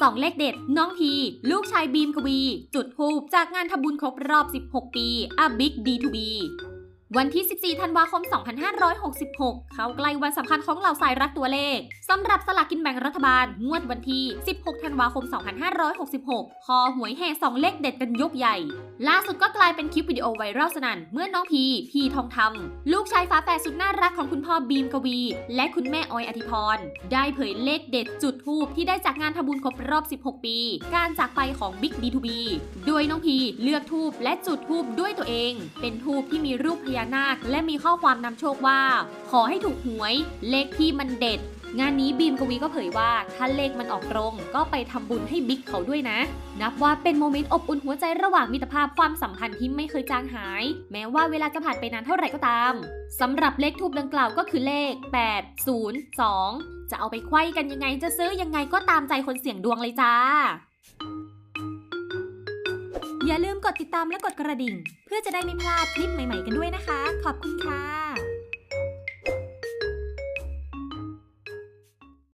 สองเลขเด็ด น้องพีลูกชายบีมกวี จุดทูบจากงานทำบุญครบรอบ 16 ปีอาบิ๊กดีทูบี วันที่ 14 ธันวาคม 2566 เข้าใกล้วันสำคัญของเหล่าสายรักตัวเลขสำหรับสลากกินแบ่งรัฐบาล งวดวันที่ 16 ธันวาคม 2566 คอหวยแห่สองเลขเด็ดกันยกใหญ่ ล่าสุดก็กลายเป็นคลิปวิดีโอไวรัลสนั่น เมื่อน้องพี พีทองทำลูกชายฝาแฝดสุดน่ารักของคุณพ่อบีมกวี และคุณแม่ออยอธิพร ได้เผยเลขเด็ดจุดทูปที่ได้จากงานทำบุญครบรอบ 16 ปี การจากไปของบิ๊กดีทูบีโดยน้องพีเลือกทูบและจุดทูบด้วยตัวเอง เป็นทูบที่มีรูปพญานาค และมีข้อความนำโชคว่า ขอให้ถูกหวย เลขที่มันเด็ด งานนี้บีมกวีก็เผยว่า ถ้าเลขมันออกตรง ก็ไปทำบุญให้บิ๊กเขาด้วยนะ นับว่าเป็นโมเมนต์อบอุ่นหัวใจระหว่างมิตรภาพความสัมพันธ์ที่ไม่เคยจางหาย แม้ว่าเวลาจะผ่านไปนานเท่าไหร่ก็ตามสำหรับเลขทูบดังกล่าวก็คือเลข 802 จะเอาไปไขว้กันยังไงจะซื้อยังไงก็ตามใจคนเสี่ยงดวงเลยจ้า ดติดตามและกดกระดิ่ง เพื่อจะได้ไม่พลาดคลิปใหม่ ๆ กันด้วยนะคะ ขอบคุณค่ะ